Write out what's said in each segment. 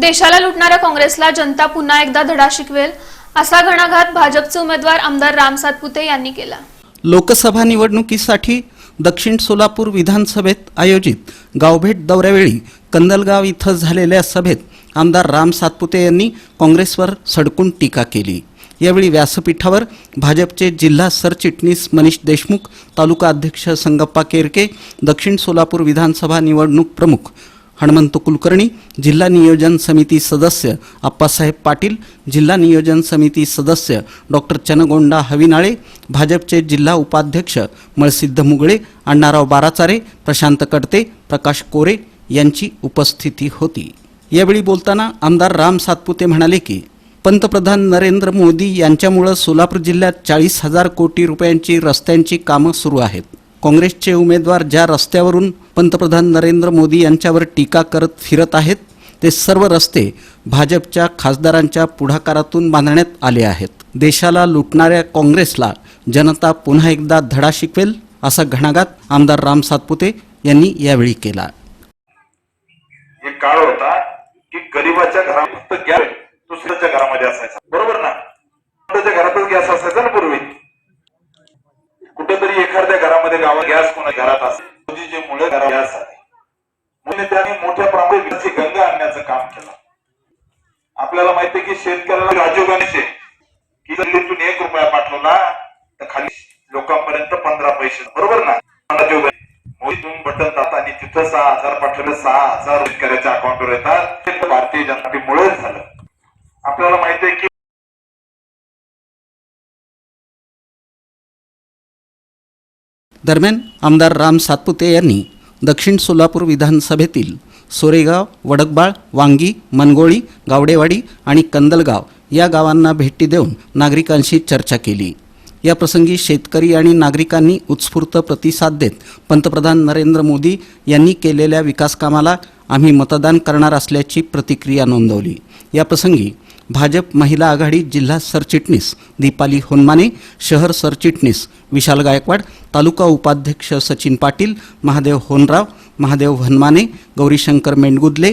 देशाला लुटणाऱ्या काँग्रेसला जनता पुन्हा एकदा धडा शिकवेल असा घणाघात भाजपचे उमेदवार आमदार राम सातपुते यांनी केला. लोकसभा निवडणुकीसाठी दक्षिण सोलापूर विधानसभेत आयोजित गावभेट दौऱ्यावेळी कंदलगाव इथं झालेल्या सभेत आमदार राम सातपुते यांनी काँग्रेसवर सडकून टीका केली. यावेळी व्यासपीठावर भाजपचे जिल्हा सरचिटणीस मनीष देशमुख तालुका अध्यक्ष संगप्पा केरके दक्षिण सोलापूर विधानसभा निवडणूक प्रमुख हनुमंत कुलकर्णी जिल्हा नियोजन समिती सदस्य आप्पासाहेब पाटील जिल्हा नियोजन समिती सदस्य डॉक्टर चनगोंडा हविनाळे भाजपचे जिल्हा उपाध्यक्ष मळसिद्ध मुगळे अण्णाराव बाराचारे प्रशांत कडते प्रकाश कोरे यांची उपस्थिती होती. यावेळी बोलताना आमदार राम सातपुते म्हणाले की पंतप्रधान नरेंद्र मोदी यांच्यामुळं सोलापूर जिल्ह्यात चाळीस हजार कोटी रुपयांची रस्त्यांची कामं सुरू आहेत. काँग्रेसचे उमेदवार ज्या रस्त्यावरून पंतप्रधान नरेंद्र मोदी यांच्यावर टीका करत फिरत आहेत ते सर्व रस्ते भाजपच्या खासदारांच्या पुढाकारातून बांधण्यात आले आहेत. देशाला लुटणाऱ्या काँग्रेसला जनता पुन्हा एकदा धडा शिकवेल असा घणाघात आमदार राम सातपुते यांनी यावेळी केला. एक काळ होता की गरीबाच्या घरात फक्त गॅस दुसऱ्याच्या घरामध्ये असायचा. बरोबर ना? घरातच गॅस असायचा ना पूर्वी. कुठेतरी एखाद्या घरामध्ये गावात गॅस कोणा घरात असेल मोदीचे मुळे आले त्यांनी मोठ्या प्रमाणात गंगा आणण्याचं काम केलं. आपल्याला माहिती की शेतकऱ्याला राजीव गांधीचे की दिल्लीतून एक रुपया पाठवला तर खाली लोकांपर्यंत पंधरा पैसे. बरोबर ना? राजीव गांधी. मोदीतून बटन आणि तिथं सहा हजार पाठवले सहा हजार शेतकऱ्याच्या अकाउंटवर येतात. ते भारतीय जनता पार्टीमुळेच झालं. आपल्याला माहिती आहे की दरम्यान आमदार राम सातपुते यांनी दक्षिण सोलापूर विधानसभेतील सोरेगाव वडकबाळ वांगी मनगोळी गावडेवाडी आणि कंदलगाव या गावांना भेटी देऊन नागरिकांशी चर्चा केली. या प्रसंगी शेतकरी आणि नागरिकांनी उत्स्फूर्त प्रतिसाद देत पंतप्रधान नरेंद्र मोदी यांनी केलेल्या विकासकामाला आम्ही मतदान करणार असल्याची प्रतिक्रिया नोंदवली. या प्रसंगी भाजप महिला आघाडी जिल्हा सरचिटणीस दीपाली होनमाने शहर सरचिटणीस विशाल गायकवाड तालुका उपाध्यक्ष सचिन पाटील महादेव होनराव महादेव हनमाने गौरीशंकर मेंडगुदले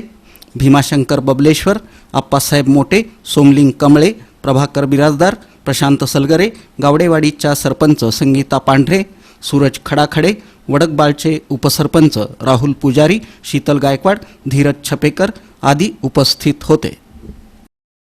भीमाशंकर बबलेश्वर आप्पासाहेब मोटे सोमलिंग कमळे प्रभाकर बिराजदार प्रशांत सलगरे गावडेवाडीच्या सरपंच संगीता पांढरे सूरज खडाखडे वडकबाळचे उपसरपंच राहुल पुजारी शीतल गायकवाड धीरज छपेकर आदी उपस्थित होते.